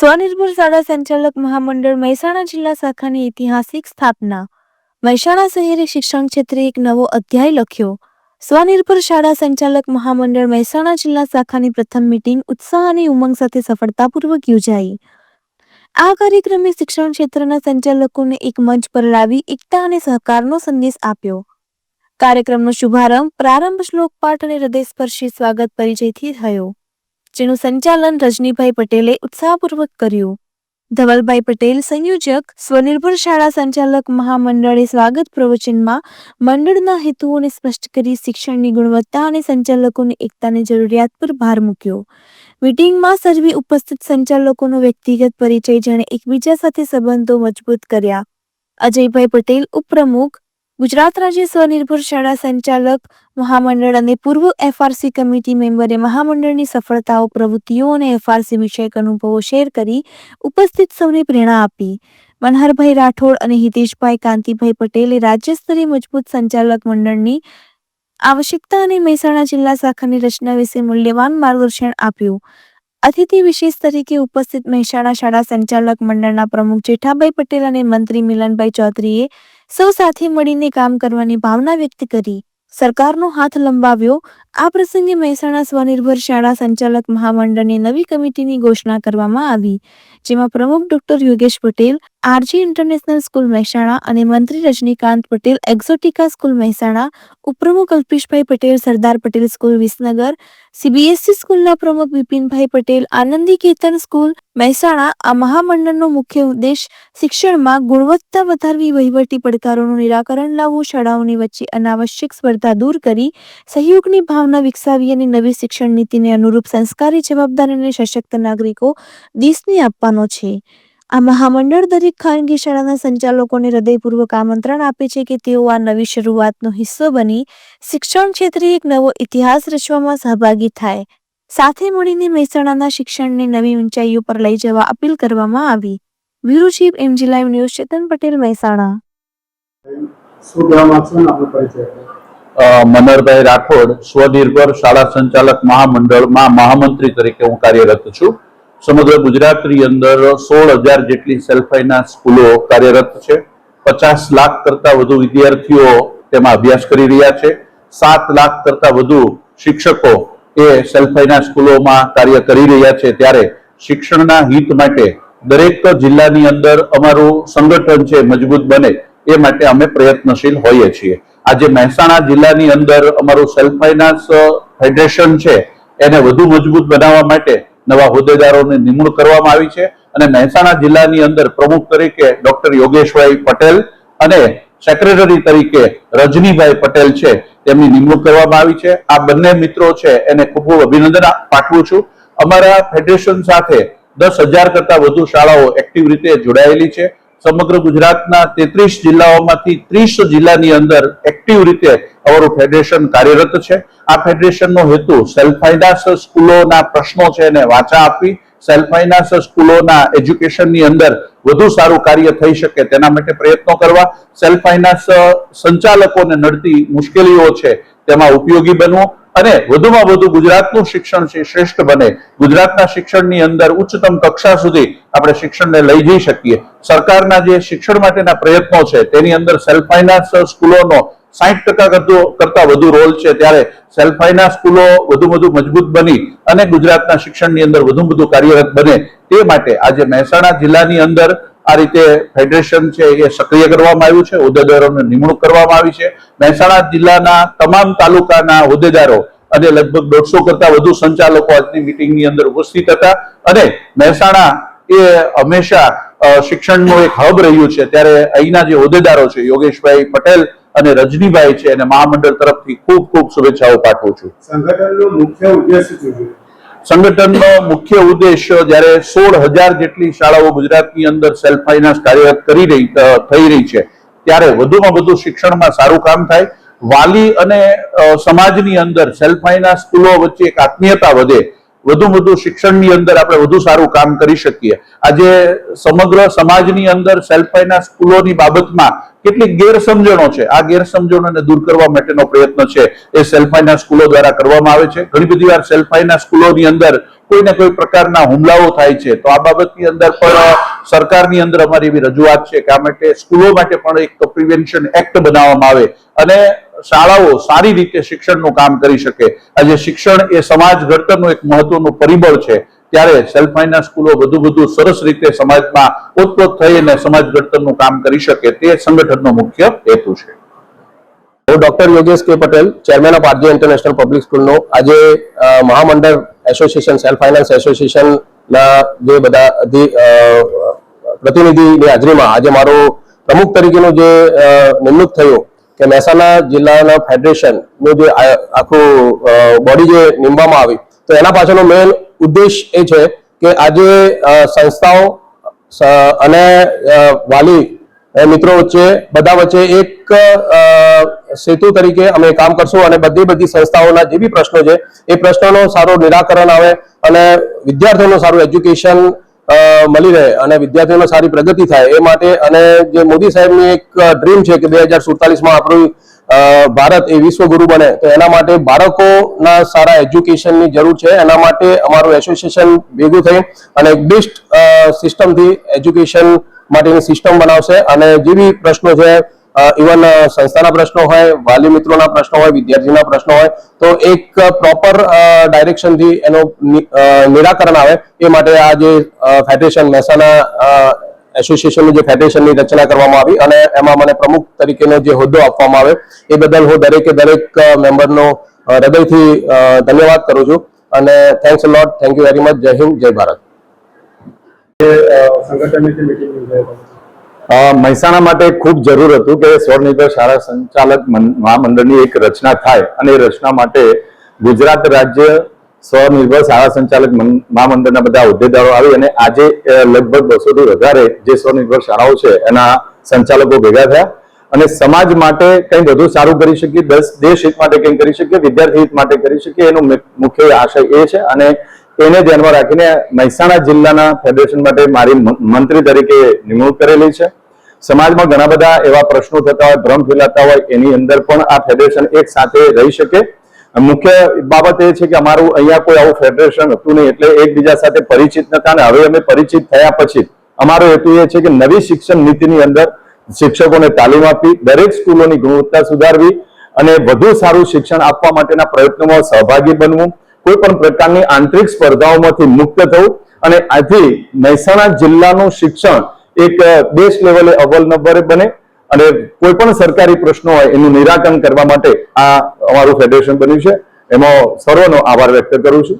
સ્વનિર્ભર શાળા સંચાલક મહામંડળ મહેસાણા જિલ્લા શાખાની ઐતિહાસિક સ્થાપના. મહેસાણા શહેરે શિક્ષણ ક્ષેત્રે એક નવો અધ્યાય લખ્યો. સ્વનિર્ભર શાળા સંચાલક મહામંડળ મહેસાણા જિલ્લા શાખાની પ્રથમ મિટિંગ ઉત્સાહ અને ઉમંગ સાથે સફળતાપૂર્વક યોજાઈ. આ કાર્યક્રમે શિક્ષણ ક્ષેત્રના સંચાલકોને એક મંચ પર લાવી એકતા અને સહકારનો સંદેશ આપ્યો. કાર્યક્રમનો શુભારંભ પ્રારંભ શ્લોક પાઠ અને હૃદયસ્પર્શી સ્વાગત પરિચયથી થયો. જેનું સંચાલન રજનીભાઈ પટેલે ઉત્સાહપૂર્વક કર્યું. ધવલભાઈ પટેલ સંયોજક, સ્વનિર્ભર શાળા સંચાલક મહામંડળે સ્વાગત પ્રવચનમાં મંડળના હેતુઓને સ્પષ્ટ કરી શિક્ષણની ગુણવત્તા અને સંચાલકોની એકતાની જરૂરિયાત પર ભાર મૂક્યો. મિટિંગમાં સર્વે ઉપસ્થિત સંચાલકોનો વ્યક્તિગત પરિચય જાણે એકબીજા સાથે સંબંધો મજબૂત કર્યા. અજયભાઈ પટેલ ઉપપ્રમુખ ગુજરાત રાજ્ય સ્વનિર્ભર શાળા સંચાલક મહામંડળ અને પૂર્વ એફઆરસી કમિટી મેમ્બરે મહામંડળની સફળતાઓ, પ્રવૃત્તિઓ અને એફઆરસી વિષયક અનુભવો શેર કરી ઉપસ્થિત સૌને પ્રેરણા આપી. મનહરભાઈ રાઠોડ અને હિતેશભાઈ કાંતિભાઈ પટેલે રાજ્ય સ્તરીય મજબૂત સંચાલક મંડળની આવશ્યકતા અને મહેસાણા જિલ્લા શાખાની રચના વિશે મૂલ્યવાન માર્ગદર્શન આપ્યું. અતિથિ વિશેષ તરીકે ઉપસ્થિત મહેસાણા શાળા સંચાલક મંડળના પ્રમુખ જેઠાભાઈ પટેલ અને મંત્રી મિલનભાઈ ચૌધરીએ સૌ સાથે મળીને કામ કરવાની ભાવના વ્યક્ત કરી. સરકારનો હાથ લંબાવ્યો. આ પ્રસંગે મહેસાણા સ્વનિર્ભર શાળા સંચાલક મહામંડળની નવી કમિટીની ઘોષણા કરવામાં આવી, જેમાં પ્રમુખ doctor Yogesh Patel RG international school Mehsana અને મંત્રી રજનીકાંત પટેલ એક્ઝોટિકા સ્કૂલ મહેસાણા ઉપપ્રમુખ અલ્પેશભાઈ પટેલ, સરદાર પટેલ સ્કૂલ વિસનગર સીબીએસસી સ્કૂલના પ્રમુખ બિપિનભાઈ પટેલ આનંદી કેતન સ્કૂલ મહેસાણા આ મહામંડળનો મુખ્ય ઉદ્દેશ શિક્ષણમાં ગુણવત્તા વધારવી, વહીવટી પડકારોનું નિરાકરણ લાવવું, શાળાઓની વચ્ચે અનાવશ્યક સ્પર્ધા દૂર કરી, સહયોગની ભાવના વિકસાવી અને નવી શિક્ષણ નીતિને અનુરૂપ સંસ્કારી જવાબદાર અને સશક્ત નાગરિકો દેશને આપવાનો છે. આ મહામંડળ દરેક ખાનગી શાળાના સંચાલકોને હૃદયપૂર્વક આમંત્રણ આપે છે કે તેઓ આ નવી શરૂઆતનો હિસ્સો બની શિક્ષણ ક્ષેત્રે એક નવો ઇતિહાસ રચવામાં સહભાગી થાય. સાથે મળીને મહેસાણાના શિક્ષણને નવી ઊંચાઈઓ પર લઈ જવા અપીલ કરવામાં આવી. Bureau chief MG live news Chetan Patel Mehsana. Manoharbhai Rathod સ્વનિર્ભર શાળા સંચાલક મહામંડળમાં મહામંત્રી તરીકે હું કાર્યરત છું. સમગ્ર ગુજરાતની અંદર સોળ હજાર જેટલી સેલ્ફ ફાઇનાન્સ સ્કૂલો કાર્યરત છે. પચાસ લાખ કરતા વધુ વિદ્યાર્થીઓ તેમાં અભ્યાસ કરી રહ્યા છે. સાત લાખ કરતા વધુ શિક્ષકો એ સેલ્ફ ફાઇનાન્સ સ્કૂલોમાં કાર્ય કરી રહ્યા છે. ત્યારે શિક્ષણના હિત માટે દરેક જિલ્લાની અંદર અમારું સંગઠન છે, મજબૂત બને એ માટે અમે પ્રયત્નશીલ હોઈએ છીએ. આજે મહેસાણા જિલ્લાની અંદર અમારું સેલ્ફ ફાઇનાન્સ ફેડરેશન છે, એને વધુ મજબૂત બનાવવા માટે નવા હોદ્દેદારોની નિમણૂક કરવામાં આવી છે અને મહેસાણા જિલ્લાની અંદર પ્રમુખ તરીકે ડોક્ટર યોગેશભાઈ પટેલ અને સેક્રેટરી તરીકે રજનીભાઈ પટેલ છે, તેમની નિમણૂક કરવામાં આવી છે. આ બંને મિત્રો છે, એને ખૂબ ખૂબ અભિનંદન પાઠવું છું. અમારા ફેડરેશન સાથે દસ હજાર કરતા વધુ શાળાઓ એક્ટિવ રીતે જોડાયેલી છે. સમગ્ર ગુજરાતના તેત્રીસ જિલ્લાઓમાંથી ત્રીસ જિલ્લાની અંદર એક્ટિવ રીતે અમારું ફેડરેશન કાર્યરત છે. આ ફેડરેશનનો હેતુ સેલ્ફ ફાઇનાન્સ સ્કૂલોના પ્રશ્નો છે એને વાચા આપી સેલ્ફ ફાઇનાન્સ સ્કૂલોના એજ્યુકેશનની અંદર વધુ સારું કાર્ય થઈ શકે તેના માટે પ્રયત્નો કરવા સેલ્ફ ફાઇનાન્સ સંચાલકોને નડતી મુશ્કેલીઓ છે તેમાં ઉપયોગી બનવું અને વધુમાં વધુ ગુજરાતનું શિક્ષણ શ્રેષ્ઠ બને. ગુજરાતના શિક્ષણની અંદર ઉચ્ચતમ કક્ષા સુધી આપણે શિક્ષણને લઈ જઈ શકીએ. સરકારના જે શિક્ષણ માટેના પ્રયત્નો છે, તેની અંદર સેલ્ફ ફાઇનાન્સ સ્કૂલોનો સાહીઠ ટકા કરતા વધુ રોલ છે. ત્યારે સેલ્ફ ફાઇનાન્સ સ્કૂલો વધુ વધુ મજબૂત બની અને ગુજરાતના શિક્ષણની અંદર વધુ વધુ કાર્યરત બને. તે માટે આજે મહેસાણા જિલ્લાની અંદર આ રીતે ફેડરેશન છે એ સક્રિય કરવામાં આવ્યું છે, હોદ્દેદારોની નિમણૂક કરવામાં આવી છે. મહેસાણા જિલ્લાના તમામ તાલુકાના હોદ્દેદારો અને લગભગ દોઢસો કરતા વધુ સંચાલકો આજની મિટિંગની અંદર ઉપસ્થિત હતા. અને મહેસાણા એ હંમેશા શિક્ષણનું એક હબ રહ્યું છે. ત્યારે અહીંના જે હોદ્દેદારો છે, યોગેશભાઈ પટેલ અને રજનીભાઈ છે અને મહામંડળ તરફથી ખૂબ ખૂબ શુભેચ્છાઓ પાઠવું છું. સંગઠનનો મુખ્ય ઉદ્દેશ સંગઠનનો મુખ્ય ઉદ્દેશ જ્યારે સોળ હજાર જેટલી શાળાઓ ગુજરાતની અંદર સેલ્ફ ફાઇનાન્સ કાર્યરત કરી રહી થઈ રહી છે, ત્યારે વધુમાં વધુ શિક્ષણમાં સારું કામ થાય. વાલી અને સમાજની અંદર સેલ્ફ ફાઇનાન્સ સ્કૂલો વચ્ચે એક આત્મીયતા વધે. વધુ વધુ શિક્ષણની અંદર આપણે વધુ સારું કામ કરી શકીએ. આજે સમગ્ર સમાજની અંદર સેલ્ફ ફાઇનાન્સ સ્કૂલોની બાબતમાં કેટલીક ગેરસમજણો છે. આ ગેરસમજણોને દૂર કરવા માટેનો પ્રયત્ન છે. એ સેલ્ફ ફાઇનાન્સ સ્કૂલો દ્વારા કરવામાં આવે છે. ઘણી બધી વાર સેલ્ફ ફાઇનાન્સ સ્કૂલોની અંદર કોઈ ને કોઈ પ્રકારના હુમલાઓ થાય છે. તો આ બાબતની અંદર પણ સરકારની અંદર અમારી એવી રજૂઆત છે કે આ માટે સ્કૂલો માટે પણ એક પ્રિવેન્શન એક્ટ બનાવવામાં આવે. અને શાળાઓ સારી રીતે શિક્ષણનું કામ કરી શકે. આજે શિક્ષણ એ સમાજ ઘડતરનું એક મહત્વનું પરિબળ છે. ત્યારે સેલ્ફ ફાઇનાન્સ સ્કૂલો વધુ વધુ સરસ રીતે સમાજમાં ઓતપ્રોત થઈ અને સમાજ ઘડતરનું કામ કરી શકે તે સંગઠનનો મુખ્ય હેતુ છે. હું doctor Yogesh K Patel, chairman of RG international public સ્કૂલનો આજે મહામંડળ એસોસિએશન સેલ્ફ ફાઇનાન્સ એસોસિએશનના જે બધા પ્રતિનિધિની હાજરીમાં આજે મારો પ્રમુખ તરીકેનો જે નિમણૂક થયું કે મહેસાણા જિલ્લાના ફેડરેશનનું જે આખું બોડી જે નીમવામાં આવી, તો એના પાછળનો મેઇન ઉદ્દેશ એ છે કે આજે સંસ્થાઓ અને વાલી મિત્રો વચ્ચે, બધા વચ્ચે એક સેતુ તરીકે અમે કામ કરશું અને બધી બધી સંસ્થાઓના જે બી પ્રશ્નો છે, એ પ્રશ્નોનો સારો નિરાકરણ આવે અને વિદ્યાર્થીઓનું સારું એજ્યુકેશન મળી રહે અને વિદ્યાર્થીઓને સારી પ્રગતિ થાય એ માટે અને જે મોદી સાહેબની એક ડ્રીમ છે કે બે હજાર સુડતાલીસમાં આપણું ભારત એ વિશ્વગુરુ બને, તો એના માટે બાળકોના સારા એજ્યુકેશનની જરૂર છે. એના માટે અમારું એસોસિએશન ભેગું થઈ અને એક બેસ્ટ સિસ્ટમથી એજ્યુકેશન માટેની સિસ્ટમ બનાવશે અને જે બી પ્રશ્નો છે ઇવન સંસ્થાના પ્રશ્નો હોય, વાલી મિત્રોના પ્રશ્નો હોય, વિદ્યાર્થીના પ્રશ્નો હોય, તો એક પ્રોપર ડાયરેક્શનથી એનો નિરાકરણ આવે એ માટે આ જે ફેડરેશન મહેસાણા એસોસિએશનની જે ફેડરેશનની રચના કરવામાં આવી અને એમાં મને પ્રમુખ તરીકેનો જે હોદ્દો આપવામાં આવે એ બદલ હું દરેકે દરેક મેમ્બરનો હૃદયથી ધન્યવાદ કરું છું અને thanks lot thank you very much Jai Hind, Jai Bharat. સંગઠનની મહેસાણા માટે ખૂબ જરૂર હતું કે સ્વનિર્ભર શાળા સંચાલક મહામંડળની એક રચના થાય અને એ રચના માટે ગુજરાત રાજ્ય સ્વનિર્ભર શાળા સંચાલક મહામંડળના બધા હોદ્દેદારો આવી અને આજે લગભગ બસોથી વધારે જે સ્વનિર્ભર શાળાઓ છે એના સંચાલકો ભેગા થયા અને સમાજ માટે કંઈ વધુ સારું કરી શકીએ દેશ હિત માટે કંઈ કરી શકીએ, વિદ્યાર્થી હિત માટે કરી શકીએ એનો મુખ્ય આશય એ છે અને એને ધ્યાનમાં રાખીને મહેસાણા જિલ્લાના ફેડરેશન માટે મારી મંત્રી તરીકે નિમણૂક કરેલી છે. સમાજમાં ઘણા બધા એવા પ્રશ્નો થતા હોય, ભ્રમ ફેલાતા હોય, એની અંદર પણ આ ફેડરેશન એક સાથે રહી શકે. મુખ્ય બાબત એ છે કે અમારું અહીંયા કોઈ આવું ફેડરેશન હતું નહીં, એટલે એકબીજા સાથે પરિચિત નતા અને હવે અમે પરિચિત થયા પછી અમારો હેતુ એ છે કે નવી શિક્ષણ નીતિની અંદર શિક્ષકોને તાલીમ આપી દરેક સ્કૂલોની ગુણવત્તા સુધારવી અને વધુ સારું શિક્ષણ આપવા માટેના પ્રયત્નોમાં સહભાગી બનવું. કોઈ પણ પ્રકારની આંતરિક સ્પર્ધાઓમાંથી મુક્ત થવું અને આથી મહેસાણા જિલ્લાનું શિક્ષણ એક દેશ લેવલે અવ્વલ નંબરે બને અને કોઈ પણ સરકારી પ્રશ્નો હોય એનું નિરાકરણ કરવા માટે આ અમારું ફેડરેશન બન્યું છે. એમાં સર્વનો આભાર વ્યક્ત કરું છું.